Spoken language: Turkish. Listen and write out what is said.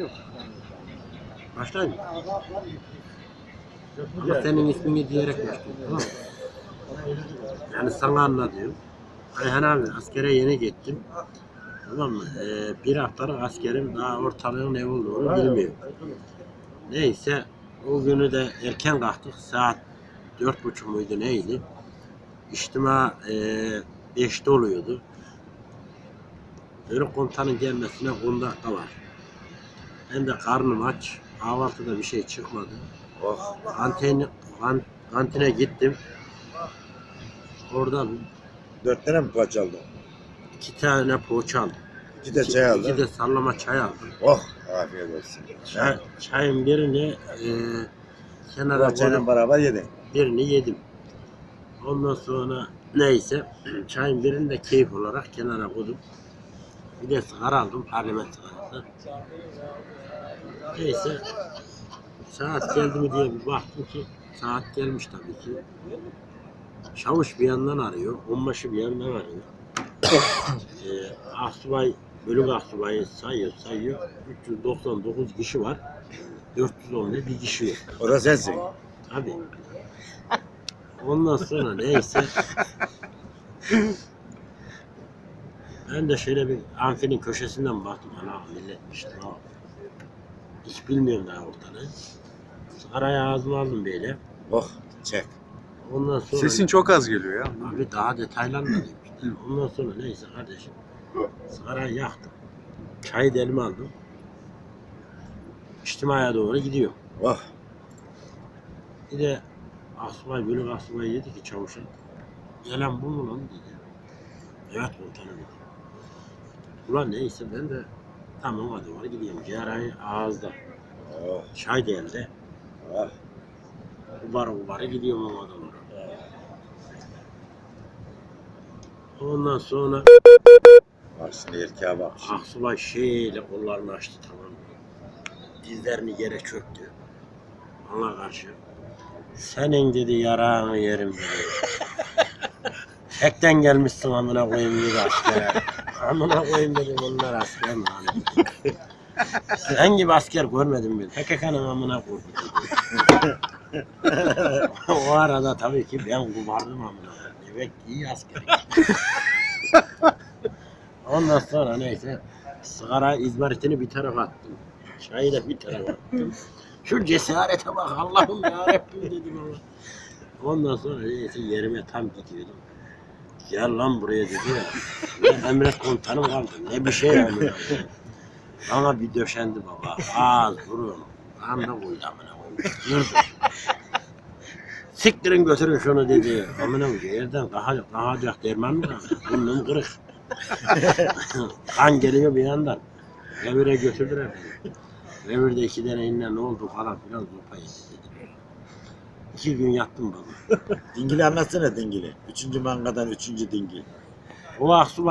yok. Başlayayım. Ama senin ismini diyerek. Tamam mı? Yani sana anlatıyorum. Ayhan abi askere yeni gittim. Tamam mı? Ee, bir haftalık askerim daha ortalığın ne olduğunu bilmiyor. Neyse o günü de erken kalktık. Saat dört buçuk muydu neydi? İçtima e, beşte oluyordu. Böyle komutanın gelmesine 10 dakika var. Ben de karnım aç. Kahvaltıda bir şey çıkmadı. Oh. Kantine, kan- kantine gittim. Orada Dört tane mi poğaça aldın? iki tane poğaça aldım. İki de İki- çay İki aldın. de sallama çay aldım. Oh. Afiyet olsun. Çay, çayın birini e, kenara Poğaçayla koydum. beraber yedin. Birini yedim. Ondan sonra neyse çayın birini de keyif olarak kenara koydum. Bir de sigara aldım parlament sigarası. Neyse saat geldi mi diye bir baktım ki saat gelmiş tabii ki. Çavuş bir yandan arıyor, onbaşı bir yandan arıyor. ee, Asubay, bölük asubayı sayıyor, sayıyor. 399 kişi var. 411 bir kişi yok. O da sensin. Abi. Ondan sonra neyse. Ben de şöyle bir amfinin köşesinden baktım. Ana milletmiş. Ha. Hiç bilmiyorum daha ortalığı. Sigarayı ağzıma aldım böyle. Oh. Çek. Ondan sonra... Sesin çok az geliyor ya. Abi daha detaylanmadı. işte. Ondan sonra neyse kardeşim. Sigarayı yaktım. Çayı da elime aldım. İçtimaya doğru gidiyor. Oh. Bir de asubay, bölük asubay dedi ki çavuşa. Gelen bu mu lan dedi. Evet komutanım dedi. Ulan neyse ben de tamam hadi var gidiyorum. Ciğerayı ağızda. Oh. Çay da elde. Oh. Ubara ubara gidiyorum o adamlara. Ondan sonra şimdi erkeğe bak. Aksubay şeyle kollarını açtı tamam? Dizlerini yere çöktü. Bana karşı. Senin dedi yarağını yerim dedi. Tekten gelmişsin amına koyayım dedi askere. Amına koyayım dedim onlar asker mi? Sen gibi asker görmedim ben. PKK'nın amına koydum dedi. o arada tabii ki ben kubardım amına koyayım. Evet iyi asker. Ondan sonra neyse sigara izmaritini bir tarafa attım. Çayı da bir tarafa attım. Şu cesarete bak Allah'ım ya Rabbim dedim ama. Ondan sonra neyse yerime tam gidiyordum. Gel lan buraya dedi ya. Ne emret komutanım kaldı. Ne bir şey koyayım. Bana bir döşendi baba. Ağız burun. Kan da koydu amına koyayım. Girdim. Siktirin götürün şunu dedi. Amına koyayım. Yerden kalkacak, kalkacak derman mı? kaldı? Burnum kırık. kan geliyor bir yandan. Revire götürdüler beni. Revirde iki tane inle ne oldu falan filan zopa yedi dedi. İki gün yattım baba. Dingili anlatsana dingili. Üçüncü mangadan üçüncü dingil. O aksubay